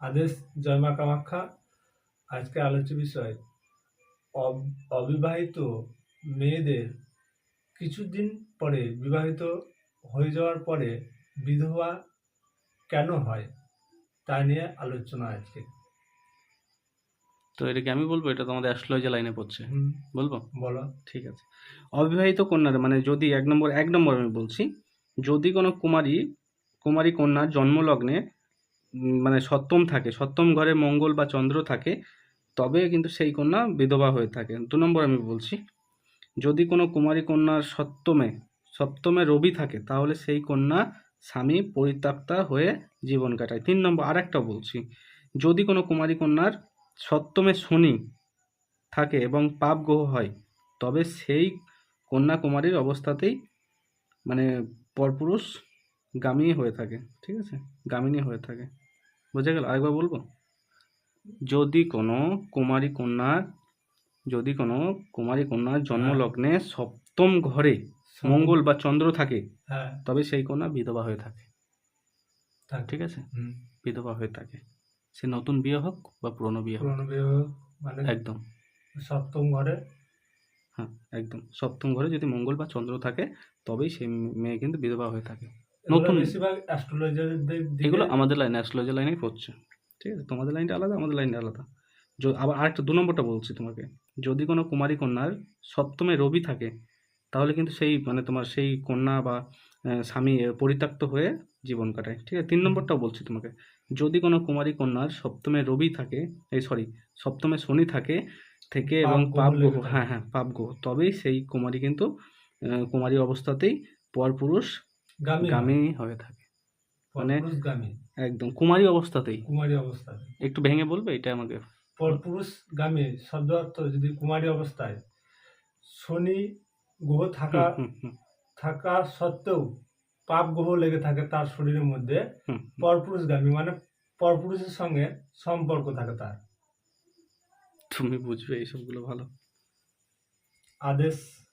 আদেশ জয়মা কামাখ্যা। আজকে আলোচ্য বিষয় অব- অবিবাহিত মেয়েদের কিছুদিন পরে বিবাহিত হয়ে যাওয়ার পরে বিধবা কেন হয় তা নিয়ে আলোচনা আজকে। তো এটা কি আমি বলব এটা তোমাদের অ্যাস্ট্রোলজি লাইনে পড়ছে। বলব? বলো। ঠিক আছে। অবিবাহিত কন্যার মানে যদি এক নম্বর এক নম্বর আমি বলছি যদি কোনো কুমারী কুমারী কন্যার জন্মলগ্নে মানে সপ্তম থাকে, সপ্তম ঘরে মঙ্গল বা চন্দ্র থাকে, তবে কিন্তু সেই কন্যা বিধবা হয়ে থাকে। দু নম্বর আমি বলছি, যদি কোনো কুমারী কন্যার সপ্তমে সপ্তমে রবি থাকে, তাহলে সেই কন্যা স্বামী পরিত্যক্তা হয়ে জীবন কাটায়। তিন নম্বর আর একটা বলছি, যদি কোনো কুমারী কন্যার সপ্তমে শনি থাকে এবং পাপ গ্রহ হয়, তবে সেই কন্যা কুমারীর অবস্থাতেই মানে পরপুরুষ গামী হয়ে থাকে, ঠিক আছে? গামিনী হয়ে থাকে। বোঝা গেল? আরেকবার বলব? যদি কোনো কুমারী কন্যার যদি কোনো কুমারী কন্যার জন্মলগ্নে সপ্তম ঘরে মঙ্গল বা চন্দ্র থাকে হ্যাঁ। তবে সেই কন্যা বিধবা হয়ে থাকে। ঠিক আছে? হুম, বিধবা হয়ে থাকে। সে নতুন বিয়ে হোক বা পুরনো বিয়ে হোক মানে একদম। সপ্তম ঘরে। হ্যাঁ একদম। সপ্তম ঘরে যদি মঙ্গল বা চন্দ্র থাকে তবেই সেই মেয়ে কিন্তু বিধবা হয়ে থাকে। নতুন- বেশিরভাগ অ্যাস্ট্রোলজারদের এগুলো আমাদের লাইনে অ্যাস্ট্রোলজি লাইনেই পড়ছে। ঠিক আছে? তোমাদের লাইনটা আলাদা আমাদের লাইনটা আলাদা। আবার আরেকটা দু নম্বরটা বলছি তোমাকে। যদি কোনো কুমারী কন্যার সপ্তমে রবি থাকে তাহলে কিন্তু সেই মানে তোমার সেই কন্যা বা স্বামী পরিত্যক্ত হয়ে জীবন কাটায়। ঠিক আছে? তিন নম্বরটাও বলছি তোমাকে। যদি কোনো কুমারী কন্যার সপ্তমে রবি থাকে এই সরি সপ্তমে শনি থাকে থেকে এবং পাপ গ্রহ। হ্যাঁ হ্যাঁ পাপ গ্রহ তবেই সেই কুমারী কিন্তু কুমারী অবস্থাতেই পরপুরুষ গামী। হয়ে থাকে। মানে- একদম কুমারী অবস্থাতেই। কুমারী অবস্থায় একটু ভেঙে বলবে এটা আমাকে পরপুরুষ গামী শব্দ অর্থ যদি কুমারী অবস্থায় শনি গ্রহ থাকা থাকা সত্ত্বেও পাপ গ্রহ লেগে থাকে তার শরীরের মধ্যে। পরপুরুষ গামী মানে পরপুরুষের সঙ্গে সম্পর্ক থাকে তার। তুমি বুঝবে এইসবগুলো ভালো। আদেশ